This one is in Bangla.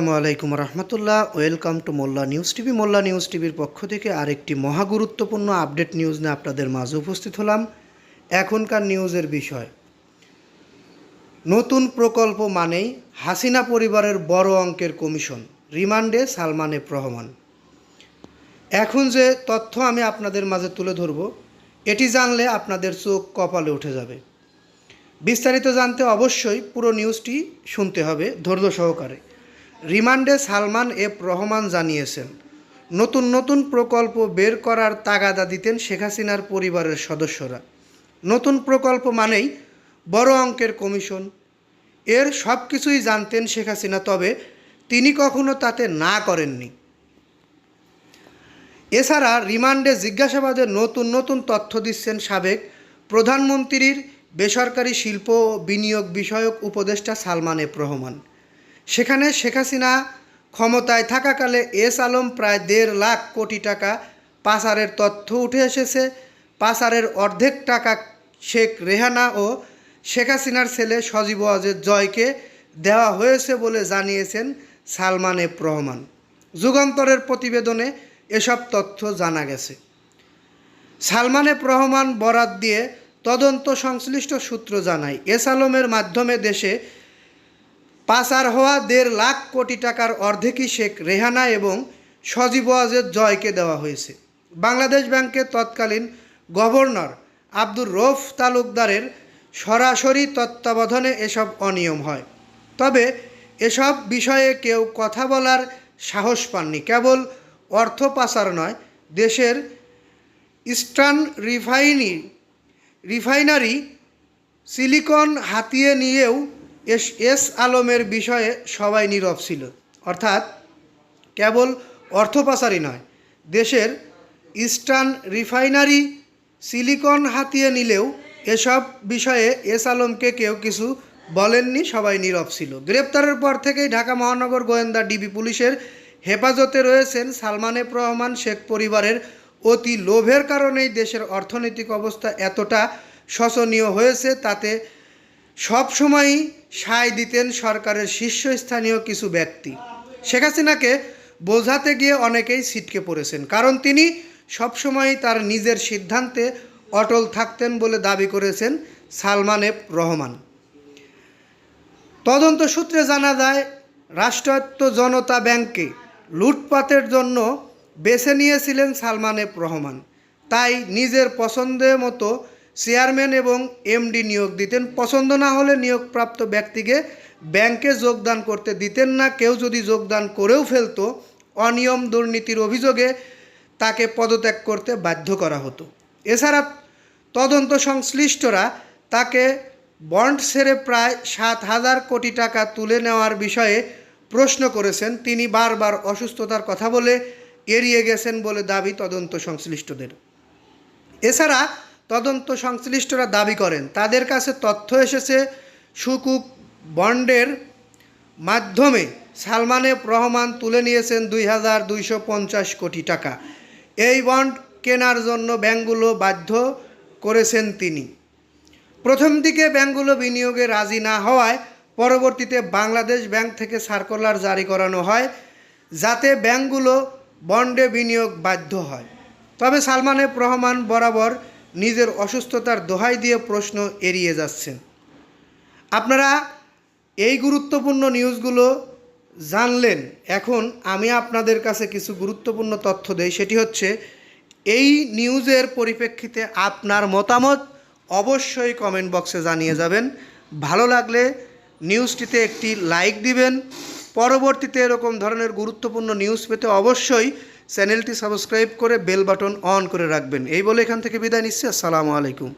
আসসালামু আলাইকুম রহমতুল্লাহ। Welcome to Molla news TV. Molla news টিভির পক্ষ থেকে আরেকটি মহা গুরুত্বপূর্ণ আপডেট নিউজ নিয়ে আপনাদের মাঝে উপস্থিত হলাম। এখনকার নিউজের বিষয়। নতুন প্রকল্প মানেই হাসিনা পরিবারের বড় অঙ্কের কমিশন। রিমান্ডে সালমান এফ রহমান এখন যে তথ্য আমি আপনাদের মাঝে তুলে ধরব, এটি জানলে আপনাদের চোখ কপালে উঠে যাবে। বিস্তারিত জানতে অবশ্যই পুরো নিউজটি শুনতে হবে ধৈর্য সহকারে। রিমান্ডে সালমান এফ রহমান জানিয়েছেন, নতুন নতুন প্রকল্প বের করার তাগাদা দিতেন শেখ হাসিনার পরিবারের সদস্যরা। নতুন প্রকল্প মানেই বড় অঙ্কের কমিশন। এর সব কিছুই জানতেন শেখ হাসিনা, তবে তিনি কখনো তাতে না করেননি। এছাড়া রিমান্ডে জিজ্ঞাসাবাদে নতুন নতুন তথ্য দিচ্ছেন সাবেক প্রধানমন্ত্রীর বেসরকারি শিল্প বিনিয়োগ বিষয়ক উপদেষ্টা সালমান এফ রহমান। সেখানে শেখ হাসিনা ক্ষমতায় থাকাকালে এস আলম প্রায় দেড় লাখ কোটি টাকা পাচারের তথ্য উঠে এসেছে। পাচারের অর্ধেক টাকা শেখ রেহানা ও শেখ হাসিনার ছেলে সজীব ওয়াজেদ জয়কে দেওয়া হয়েছে বলে জানিয়েছেন সালমান এফ রহমান। যুগান্তরের প্রতিবেদনে এসব তথ্য জানা গেছে। সালমান এফ রহমান বরাত দিয়ে তদন্ত সংশ্লিষ্ট সূত্র জানায়, এস আলমের মাধ্যমে দেশে পাচার হওয়া দেড় লাখ কোটি টাকার অর্ধেকই শেখ রেহানা এবং সজীব ওয়াজেদ জয়কে দেওয়া হয়েছে। বাংলাদেশ ব্যাংকের তৎকালীন গভর্নর আব্দুর রৌফ তালুকদারের সরাসরি তত্ত্বাবধানে এসব অনিয়ম হয়। তবে এসব বিষয়ে কেউ কথা বলার সাহস পাননি। কেবল অর্থ পাচার নয়, দেশের ইস্টার্ন রিফাইনি, রিফাইনারি সিলিকন হাতিয়ে নিয়েও এস এস আলমের বিষয়ে সবাই নীরব ছিল। অর্থাৎ কেবল অর্থ পাচারই নয়, দেশের ইস্টার্ন রিফাইনারি সিলিকন হাতিয়ে নিলেও এসব বিষয়ে এস আলমকে কেউ কিছু বলেননি, সবাই নীরব ছিল। গ্রেপ্তারের পর থেকেই ঢাকা মহানগর গোয়েন্দা ডিবি পুলিশের হেফাজতে রয়েছেন সালমান রহমান শেখ পরিবারের অতি লোভের কারণেই দেশের অর্থনৈতিক অবস্থা এতটা শোচনীয় হয়েছে, তাতে সবসময়ই সায় দিতেন সরকারের শীর্ষস্থানীয় কিছু ব্যক্তি। শেখ হাসিনাকে বোঝাতে গিয়ে অনেকেই ছিটকে পড়েছেন, কারণ তিনি সবসময়ই তার নিজের সিদ্ধান্তে অটল থাকতেন বলে দাবি করেছেন সালমান এফ রহমান। তদন্ত সূত্রে জানা যায়, রাষ্ট্রায়ত্ত জনতা ব্যাংকে লুটপাতের জন্য বেছে নিয়েছিলেন সালমান এফ রহমান। তাই নিজের পছন্দের মতো চেয়ারম্যান এবং এমডি নিয়োগ দিতেন। পছন্দ না হলে নিয়োগপ্রাপ্ত ব্যক্তিকে ব্যাংকে যোগদান করতে দিতেন না। কেউ যদি যোগদান করেও ফেলতো, অনিয়ম দুর্নীতির অভিযোগে তাকে পদত্যাগ করতে বাধ্য করা হতো। এছাড়া তদন্ত সংশ্লিষ্টরা তাকে বন্ড ছেড়ে প্রায় সাত হাজার কোটি টাকা তুলে নেওয়ার বিষয়ে প্রশ্ন করেছেন। তিনি বারবার অসুস্থতার কথা বলে এড়িয়ে গেছেন বলে দাবি তদন্ত সংশ্লিষ্টদের। এছাড়া তদন্ত সংশ্লিষ্টরা দাবি করেন। তাদের কাছে তথ্য এসেছে, সুকুক বন্ডের মাধ্যমে সালমান রহমান তুলে নিয়েছেন দুই হাজার দুইশো পঞ্চাশ কোটি টাকা। এই বন্ড কেনার জন্য ব্যাংকগুলো বাধ্য করেছেন তিনি। প্রথম দিকে ব্যাংকগুলো বিনিয়োগে রাজি না হওয়ায় পরবর্তীতে বাংলাদেশ ব্যাংক থেকে সার্কুলার জারি করানো হয়, যাতে ব্যাংকগুলো বন্ডে বিনিয়োগ বাধ্য হয়। তবে সালমান রহমান বরাবর নিজের অসুস্থতার দোহাই দিয়ে প্রশ্ন এড়িয়ে যাচ্ছেন। আপনারা এই গুরুত্বপূর্ণ নিউজগুলো জানলেন। এখন আমি আপনাদের কাছে কিছু গুরুত্বপূর্ণ তথ্য দেই। সেটি হচ্ছে, এই নিউজের পরিপ্রেক্ষিতে আপনার মতামত অবশ্যই কমেন্ট বক্সে জানিয়ে যাবেন। ভালো লাগলে নিউজটিতে একটি লাইক দিবেন। পরবর্তীতে এরকম ধরনের গুরুত্বপূর্ণ নিউজ পেতে অবশ্যই চ্যানেলটি সাবস্ক্রাইব করে বেল বাটন অন করে রাখবেন। এই বলে এখান থেকে বিদায় নিচ্ছি। আসসালামু আলাইকুম।